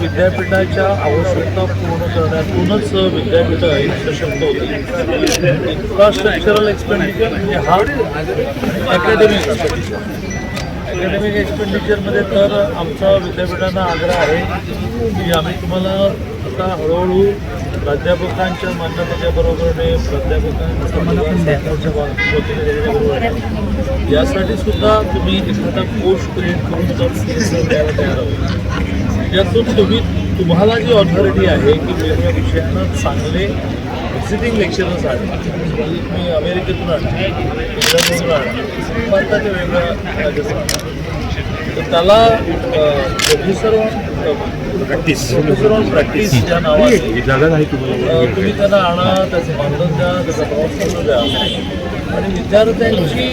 विद्यापीठाच्या आवश्यकता पूर्ण करण्यातूनच विद्यापीठ ही सशक्त होती. इन्फ्रास्ट्रक्चरल एक्सपेंडिचर म्हणजे हा अकॅडमिक एक्सपेंडिचर अकॅडमिक एक्सपेंडिचरमध्ये तर आमचा विद्यापीठांना आग्रह आहे की आम्ही तुम्हाला आता हळूहळू प्राध्यापकांच्या मान्यतेच्या बरोबरीने प्राध्यापकांच्या यासाठी सुद्धा तुम्ही एखादा कोर्स क्रिएट करून द्यायला तयार आहोत. यातून तुम्ही तुम्हाला जी ऑथॉरिटी आहे की वेगवेगळ्या विषयांना चांगले व्हिजिटिंग लेक्चरर्स आहेत म्हणजे तुम्ही अमेरिकेतून आणा इंग्लंडमधून आणा भारताच्या वेगळ्या राज्यातून आणा तर त्याला professor practice professor on practice या नावाने. तुम्ही त्यांना आणा त्याचं मानधन द्या त्याचा प्रवास करू द्या. आणि विद्यार्थ्यांची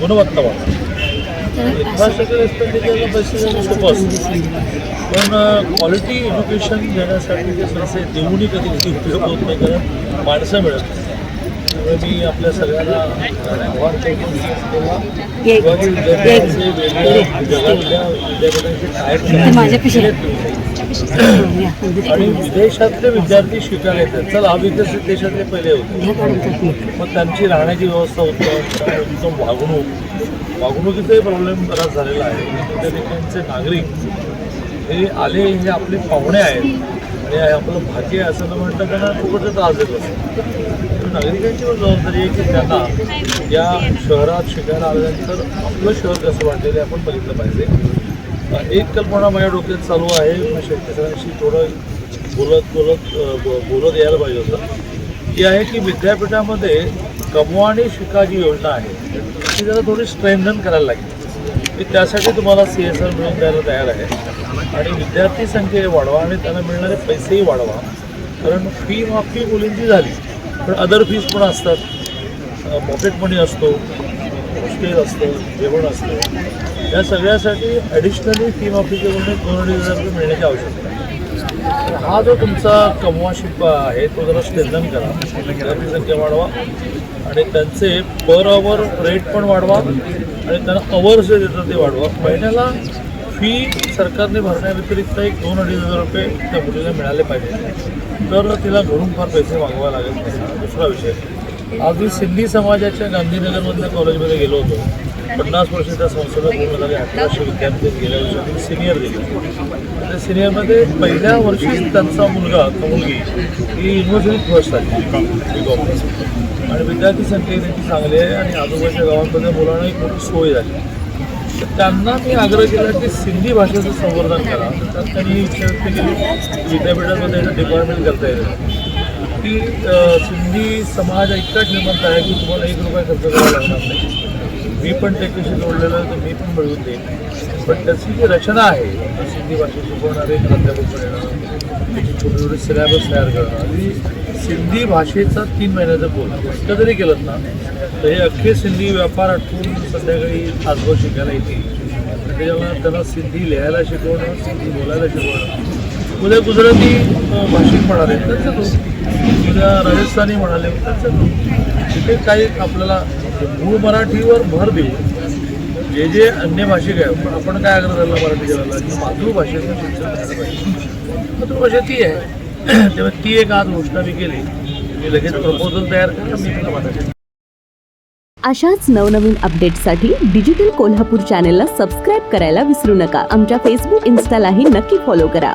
गुणवत्ता वाढवा. इन्फ्रास्ट्रक्चर एक्सपेंडिचरला पैसे पण क्वालिटी एज्युकेशन देण्यासाठी ते पैसे देऊनही कधी कधी उपयोग होत नाही कारण माणसं मिळत नाही. त्यामुळे मी आपल्या सगळ्यांना आव्हान करतो विभागीय विद्यापीठांचे वेगळ्या जगातल्या विद्यापीठांशी काय. आणि विदेशातले विद्यार्थी शिकायला येतात. चल अविकसित देशातले पहिले होते. मग त्यांची राहण्याची व्यवस्था होतं त्यांचं वागणूक वागणुकीचाही प्रॉब्लेम बराच झालेला आहे. त्या ठिकाणचे नागरिक हे आले हे आपले पाहुणे आहेत. आणि आपलं भाग्य आहे असं न म्हणतं त्यांना खूपच त्रास देत असतो नागरिकांची पण जबाबदारी आहे की त्यांना या शहरात शिकायला आल्यानंतर आपलं शहर कसं वाटेल हे आपण बघितलं पाहिजे. एक कल्पना माझ्या डोक्यात चालू आहे. मी शेतकऱ्यांशी थोडं बोलत बोलत ब- बोलत यायला पाहिजे होतं. ती आहे की विद्यापीठामध्ये कमवा आणि शिका जी योजना आहे. ती जरा थोडी स्ट्रेंथन करायला लागेल. मी त्यासाठी तुम्हाला सी एस आर मिळून द्यायला तयार आहे. आणि विद्यार्थी संख्या वाढवा आणि त्यांना मिळणारे पैसेही वाढवा. कारण फी माफी मुलींची झाली पण अदर फीज पण असतात. पॉकेट मनी असतो. स्टेज असतं जेवण असतं या सगळ्यासाठी ॲडिशनली फी माफीचे करून दोन अडीच हजार रुपये मिळण्याची आवश्यकता आहे. तर हा जो तुमचा कमवा शिकवा आहे तो जरा स्ट्रेंथन करा. विद्यार्थी संख्या वाढवा आणि त्यांचे पर अवर रेट पण वाढवा आणि त्यांना अवर्स जे देतात ते वाढवा. महिन्याला फी सरकारने भरण्याव्यतिरिक्त एक दोन अडीच हजार रुपये त्या मुलीला मिळाले पाहिजे. तर तिला घरून फार पैसे मागवावे लागेल दुसरा विषय. अगदी सिंधी समाजाच्या गांधीनगरमधल्या कॉलेजमध्ये गेलो होतो. पन्नास वर्ष त्या संस्थेला पूर्ण झाले अठराशे विद्यार्थी गेल्या वर्षी सिनियर दिले. त्या सिनियरमध्ये पहिल्या वर्षी त्यांचा मुलगा मुलगी ही युनिव्हर्सिटीत फर्स्ट आली. बी आणि विद्यार्थी संख्या त्यांची चांगली आहे आणि आजूबाजूच्या गावांमध्ये मुलांना एक मोठी सोय झाली. तर त्यांना मी आग्रह केला की सिंधी भाषेचं संवर्धन करा. तर त्यात त्यांनी विचार केली विद्यापीठामध्ये डिपार्टमेंट करता येईल. की सिंधी समाज इतका श्रीमंत आहे की तुम्हाला एक रुपया खर्च करावा लागणार नाही. मी पण त्याच्याशी जोडलेलं आहे तर मी पण मिळवून देईन पण त्याची जी रचना आहे सिंधी भाषा शिकवणारे प्राध्यापक येणं त्याची सिलेबस तयार करणं आणि सिंधी भाषेचा तीन महिन्याचा कोर्स इतकं जरी केलं ना तर हे अख्खे सिंधी व्यापार आठवून संध्याकाळी तासभर शिकायला येतील. त्याच्यामुळे त्यांना सिंधी लिहायला शिकवणं सिंधी बोलायला शिकवणं उद्या गुजराती भाषिक म्हणाले. त्यांच्यातून उद्या राजस्थानी म्हणाले. त्यांच्यातून तिथे काही आपल्याला मूळ मराठीवर भर देऊ जे जे अन्य भाषिक आहे पण आपण काय आग्रह झाला मराठी जगाला की मातृभाषेचं शिक्षण झालं पाहिजे. मातृभाषा ती आहे. तेव्हा ती एक आज घोषणा मी केली. मी लगेच प्रपोजल तयार केलं मी तुला माझ्या अशाच नवनवीन अपडेट्ससाठी डिजिटल कोल्हापूर चॅनेलला सबस्क्राईब करायला विसरू नका. आमच्या फेसबुक इन्स्टालाही नक्की फॉलो करा.